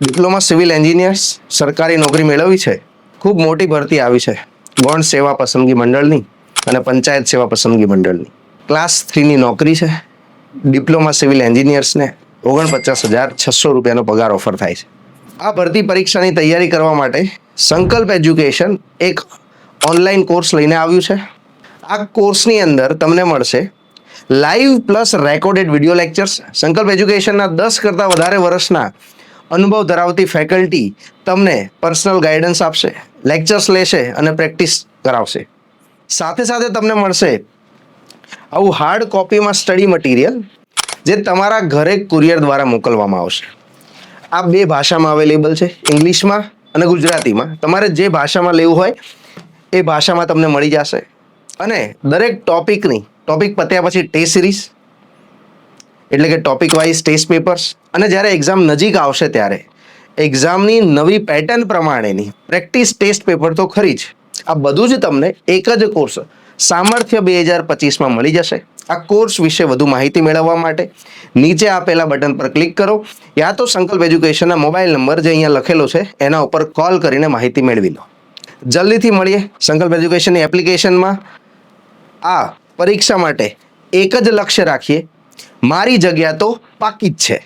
Diploma civil engineers સરકારી નોકરી મેળવવી છે. ખૂબ મોટી ભરતી આવી છે. ગૌણ સેવા પસંદગી મંડળની અને પંચાયત સેવા પસંદગી મંડળની. ક્લાસ થ્રીની નોકરી છે. ડિપ્લોમા સિવિલ એન્જિનિયર્સને ઓગણપચાસ હજાર છસો રૂપિયાનો પગાર ઓફર થાય છે. આ ભરતી પરીક્ષાની તૈયારી કરવા માટે સંકલ્પ એજ્યુકેશન એક ઓનલાઈન કોર્સ લઈને આવ્યું છે. આ કોર્સની અંદર તમને મળશે live plus recorded video lectures. Sankalp એજ્યુકેશનના દસ કરતાં વધારે વર્ષના અનુભવ ધરાવતી ફેકલ્ટી તમને પર્સનલ ગાઈડન્સ આપશે લેક્ચર્સ લેશે અને પ્રેક્ટિસ કરાવશે. સાથે સાથે તમને મળશે આવું હાર્ડ કોપીમાં સ્ટડી મટીરિયલ જે તમારા ઘરે કુરિયર દ્વારા મોકલવામાં આવશે. આ બે ભાષામાં અવેલેબલ છે, ઇંગ્લિશમાં અને ગુજરાતીમાં. તમારે જે ભાષામાં લેવું હોય એ ભાષામાં તમને મળી જશે. અને દરેક ટોપિકની ટોપિક પત્યા પછી ટેસ્ટ સિરીઝ એટલે કે ટોપિક વાઇઝ ટેસ્ટ પેપર્સ અને જ્યારે એક્ઝામ નજીક આવશે ત્યારે. એક્ઝામની નવી પેટર્ન પ્રમાણેની પ્રેક્ટિસ ટેસ્ટ પેપર તો ખરી જ. આ બધું જ તમને એક જ કોર્સ સામર્થ્ય બે હજાર પચીસમાં મળી જશે. આ કોર્સ વિશે વધુ માહિતી મેળવવા માટે નીચે આપેલા બટન પર ક્લિક કરો યા તો સંકલ્પ એજ્યુકેશનના મોબાઈલ નંબર જે અહીંયા લખેલો છે, એના ઉપર કોલ કરીને માહિતી મેળવી લો. જલ્દીથી મળીએ સંકલ્પ એજ્યુકેશનની એપ્લિકેશનમાં આ પરીક્ષા માટે એક જ લક્ષ્ય રાખીએ. મારી જગ્યા તો પાકી જ છે.